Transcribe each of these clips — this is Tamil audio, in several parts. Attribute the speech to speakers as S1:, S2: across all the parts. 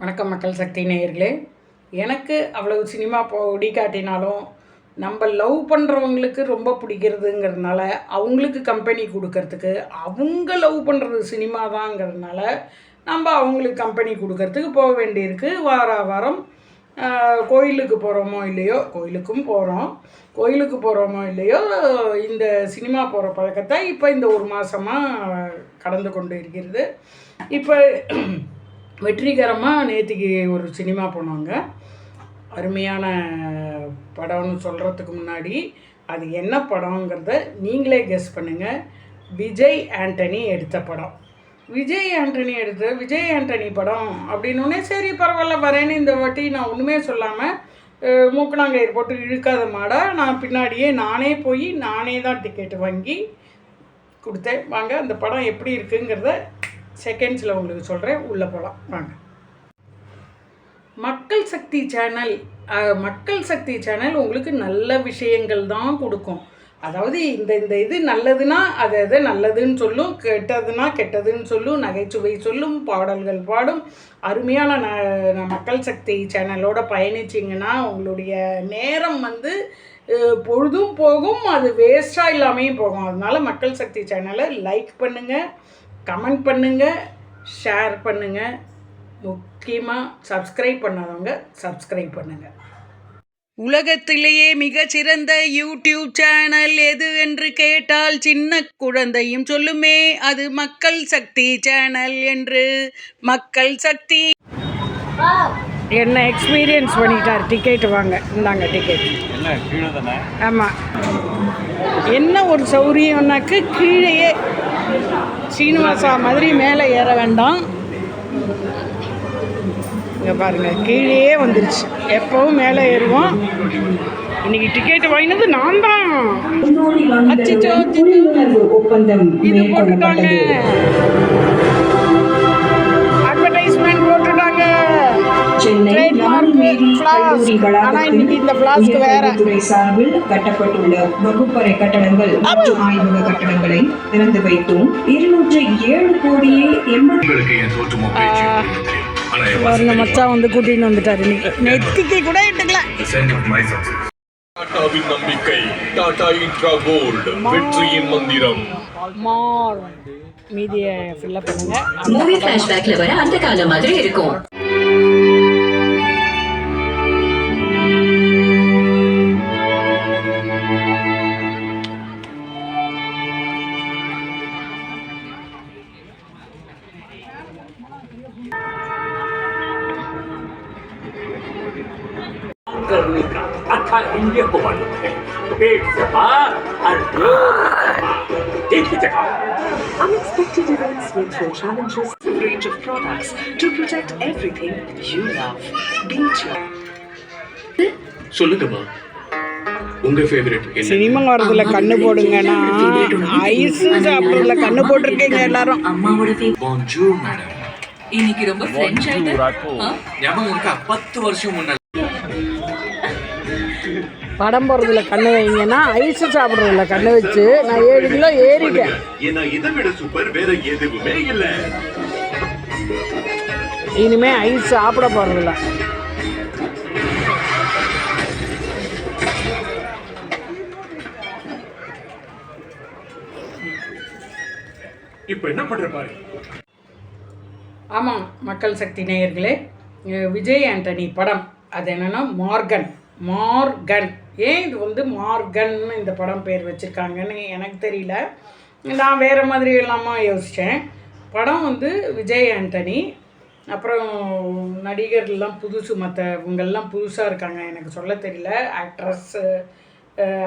S1: வணக்கம் மக்கள் சக்தி நேயர்களே. எனக்கு அவ்வளவு சினிமா பொடி காட்டினாலும் நம்ம லவ் பண்ணுறவங்களுக்கு ரொம்ப பிடிக்கிறதுங்கிறதுனால அவங்களுக்கு கம்பெனி கொடுக்கறதுக்கு அவங்க லவ் பண்ணுறது சினிமா தாங்கிறதுனால நம்ம அவங்களுக்கு கம்பெனி கொடுக்கறதுக்கு போக வேண்டியிருக்கு. வார வாரம் கோயிலுக்கு போகிறோமோ இல்லையோ கோயிலுக்கும் போகிறோம் கோயிலுக்கு போகிறோமோ இல்லையோ இந்த சினிமா போகிற பழக்கத்தை இப்போ இந்த ஒரு மாதமாக கடந்து கொண்டு இருக்கிறது. இப்போ வெற்றிகரமாக நேற்றுக்கு ஒரு சினிமா போனாங்க. அருமையான படம்னு சொல்கிறதுக்கு முன்னாடி அது என்ன படங்கிறத நீங்களே கெஸ் பண்ணுங்கள் விஜய் ஆண்டனி எடுத்த படம். விஜய் ஆண்டனி எடுத்த விஜய் ஆண்டனி படம் அப்படின்னோடனே சரி பரவாயில்ல வரேன்னு இந்த வாட்டி நான் ஒன்றுமே சொல்லாமல் மூக்கணாங்கயிறு போட்டு இழுக்காத மாடா நான் பின்னாடியே நானே போய் நானே தான் டிக்கெட் வாங்கி கொடுத்தேன். வாங்க அந்த படம் எப்படி இருக்குங்கிறத செகண்ட்ஸில் உங்களுக்கு சொல்கிறேன் உள்ளே போகலாம் வாங்க. மக்கள் சக்தி சேனல் மக்கள் சக்தி சேனல் உங்களுக்கு நல்ல விஷயங்கள் தான் கொடுக்கும். அதாவது இந்த இந்த இது நல்லதுன்னா அது அது நல்லதுன்னு சொல்லும். கெட்டதுன்னா கெட்டதுன்னு சொல்லும். நகைச்சுவை சொல்லும். பாடல்கள் பாடும். அருமையான ந மக்கள் சக்தி சேனலோட பயணிச்சிங்கன்னா உங்களுடைய நேரம் வந்து பொழுதும் போகும். அது வேஸ்ட்டாக இல்லாமையும் போகும். அதனால மக்கள் சக்தி சேனலை லைக் பண்ணுங்கள் கமெண்ட் பண்ணுங்கள் ஷேர் பண்ணுங்கள் முக்கியமாக சப்ஸ்கிரைப் பண்ணாதவங்க சப்ஸ்கிரைப் பண்ணுங்கள் உலகத்திலேயே மிகச்சிறந்த யூடியூப் சேனல் எது என்று கேட்டால் சின்ன குழந்தையும் சொல்லுமே அது மக்கள் சக்தி சேனல் என்று. மக்கள் சக்தி. என்ன எக்ஸ்பீரியன்ஸ் பண்ணிட்டார்? டிக்கெட் வாங்க. இந்தாங்க டிக்கெட்
S2: என்ன கீழே தானே?
S1: ஆமாம் என்ன ஒரு சௌரியம்னாக்கு கீழேயே சீனிவாசா மாதிரி மேலே ஏற வேண்டாம். இங்கே பாருங்க கீழேயே வந்துருச்சு. எப்பவும் மேலே ஏறுவோம். இன்னைக்கு டிக்கெட் வாங்கினது நான் தான்.
S3: ஒப்பந்தம்
S1: இது போட்டுட்டாங்க. ஆனா இன்னைக்கு இந்த flask
S3: வளாகத்தில்
S1: வேற.
S3: உயர்கல்வித்துறை சார்பில் கட்டப்பட்டுள்ள வகுப்பறை கட்டடங்கள் மற்றும் ஆய்வக கட்டடங்களை திறந்து வைத்தோம். இருநூற்று ஏழு கோடியே
S4: என்
S1: பாருங்க மச்சான் வந்து கூட்டின்னு வந்துட்டாரு. நெத்திக்கு கூட எடுக்கல
S4: the center of my success. டாடாவின் நம்பிக்கை டாடா இன்ட்ரா கோல்டு வெற்றியின் மந்திரம்.
S1: மார் மீதியை ஃபில்லப் பண்ணுங்க.
S5: மூவி ஃபிளாஷ்பேக்ல வர அந்த காலம் மாதிரி இருக்கும்.
S6: करने का अथा इंडिया को मालूम है पेट सफा और रोग सफा। एक ही जगह
S7: Unexpected events will throw challenges a range of products to protect everything you love. Beach
S4: சொல்லுங்கம்மா உங்க ஃபேவரட் என்ன
S1: சினிமா வரதுல கண்ணு போடுங்கன்னா ஐஸ் சாப்பிட்றதுல கண்ணு போட்டிருக்கீங்க எல்லாரும்
S5: அம்மாவோட favorite.
S4: பான்ஜூர் மேடம்
S5: இன்னைக்கு ரொம்ப ஃப்ரெஞ்ச் ஆயிட்ட
S4: ஞாபகம் இருக்கா? பத்து வருஷம் முன்னாடி.
S1: படம் போடுறதுல கண்ணு வைங்கன்னா ஐஸ் சாப்பிட்றதுல கண்ணு வச்சு நான் ஏழு கிலோ ஏறிட்டேன்.
S4: இதை விட சூப்பர் வேற எதுவுமே இல்ல.
S1: இனிமே ஐஸ் சாப்பிட போறதில்ல.
S6: இப்ப என்ன பண்ற பாரு?
S1: ஆமாம் மக்கள் சக்தி நேயர்களே விஜய் ஆண்டனி படம். அது என்னன்னா மார்கன். மார்கன். ஏன் இது வந்து மார்கன்னு இந்த படம் பேர் வச்சுருக்காங்கன்னு எனக்கு தெரியல. நான் வேறு மாதிரி எல்லாமா யோசித்தேன் படம் வந்து விஜய் ஆண்டனி அப்புறம் நடிகர்லாம் புதுசு மற்ற இவங்கெல்லாம் புதுசாக இருக்காங்க எனக்கு சொல்ல தெரியல. ஆக்ட்ரஸ்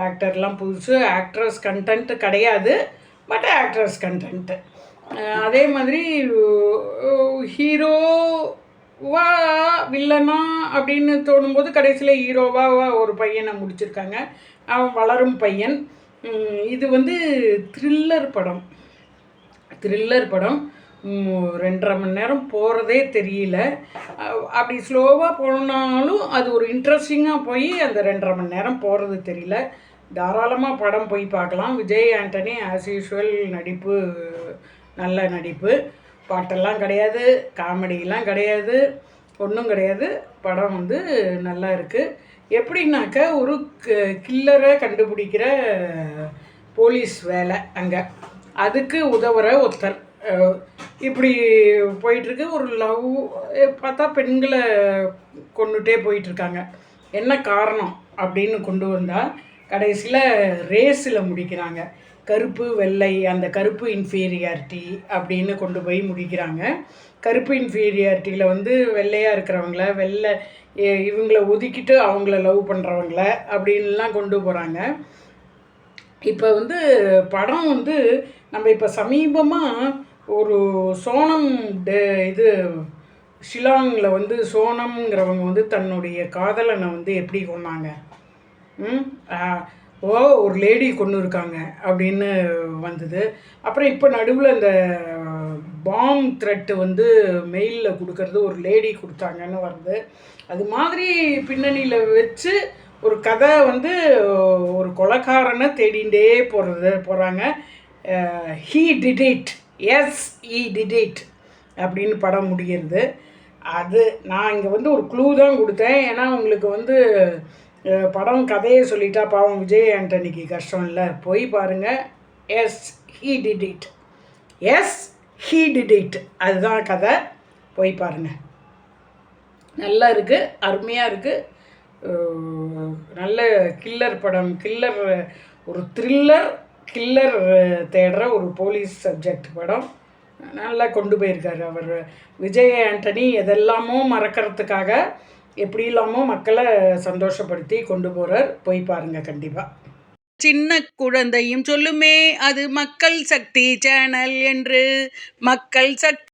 S1: ஆக்டர்லாம் புதுசு. ஆக்ட்ரஸ் கண்டென்ட்டு கிடையாது பட் ஆக்ட்ரஸ் கண்டென்ட்டு அதே மாதிரி ஹீரோவா வில்லனா அப்படின்னு தோணும்போது கடைசியில் ஹீரோவா ஒரு பையனை முடிச்சிருக்காங்க. அவன் வளரும் பையன். இது வந்து த்ரில்லர் படம். த்ரில்லர் படம். ரெண்டரை மணி நேரம் போகிறதே தெரியல. அப்படி ஸ்லோவாக போனாலும் அது ஒரு இன்ட்ரெஸ்டிங்காக போய் அந்த ரெண்டரை மணி நேரம் போகிறது தெரியல. தாராளமாக படம் போய் பார்க்கலாம். விஜய் ஆண்டனி ஆஸ் யூஷுவல் நடிப்பு நல்ல நடிப்பு. பாட்டெல்லாம் கிடையாது காமெடியெலாம் கிடையாது ஒன்றும் கிடையாது. படம் வந்து நல்லா இருக்குது எப்படின்னாக்க ஒரு கில்லரை கண்டுபிடிக்கிற போலீஸ் வேலை அங்கே. அதுக்கு உதவுற ஒருத்தர். இப்படி போயிட்டுருக்கு. ஒரு லவ் பார்த்தா பெண்களை கொண்டுட்டே போயிட்டுருக்காங்க. என்ன காரணம் அப்படின்னு கொண்டு வந்தால் கடைசியில் ரேஸில் முடிக்கிறாங்க. கருப்பு வெள்ளை அந்த கருப்பு இன்ஃபீரியாரிட்டி அப்படின்னு கொண்டு போய் முடிக்கிறாங்க. கருப்பு இன்ஃபீரியாரிட்டியில் வந்து வெள்ளையாக இருக்கிறவங்கள வெள்ளை இவங்கள ஒதுக்கிட்டு அவங்கள லவ் பண்ணுறவங்கள அப்படின்லாம் கொண்டு போகிறாங்க இப்போ வந்து படம் வந்து நம்ம இப்போ சமீபமாக ஒரு சோனம் டே- இது ஷிலாங்கில் வந்து சோனம்ங்கிறவங்க வந்து தன்னுடைய காதலனை வந்து எப்படி கொண்டாங்க ம்? ஓ ஒரு லேடி கொண்டு இருக்காங்க அப்படின்னு வந்தது. அப்புறம் இப்போ நடுவில் இந்த பாம் த்ரெட்டு வந்து மெயிலில் கொடுக்கறது ஒரு லேடி கொடுத்தாங்கன்னு வருது. அது மாதிரி பின்னணியில் வச்சு ஒரு கதை வந்து ஒரு கொலக்காரனை தேடிண்டே போகிறது போகிறாங்க he did it yes he did it அப்படின்னு படம் முடிகிறது அது நான் இங்கே வந்து ஒரு க்ளூ தான் கொடுத்தேன். ஏன்னா உங்களுக்கு வந்து படம் கதையை சொல்லிட்டா பாவம் விஜய் ஆண்டனிக்கு கஷ்டம் இல்லை. போய் பாருங்கள் yes he did it yes he did it அதுதான் கதை. போய் பாருங்கள் நல்லா இருக்குது அருமையாக இருக்குது நல்ல கில்லர் படம். கில்லர் ஒரு த்ரில்லர் கில்லர் தேடுற ஒரு போலீஸ் சப்ஜெக்ட் படம். நல்லா கொண்டு போயிருக்காரு அவர். விஜய் ஆண்டனி எதெல்லாமோ மறக்கிறதுக்காக எப்படி இல்லாமல் மக்களை சந்தோஷப்படுத்தி கொண்டு போகிறார் போய் பாருங்கள் கண்டிப்பாக சின்ன குழந்தையும் சொல்லுமே அது மக்கள் சக்தி சேனல் என்று. மக்கள் சக்தி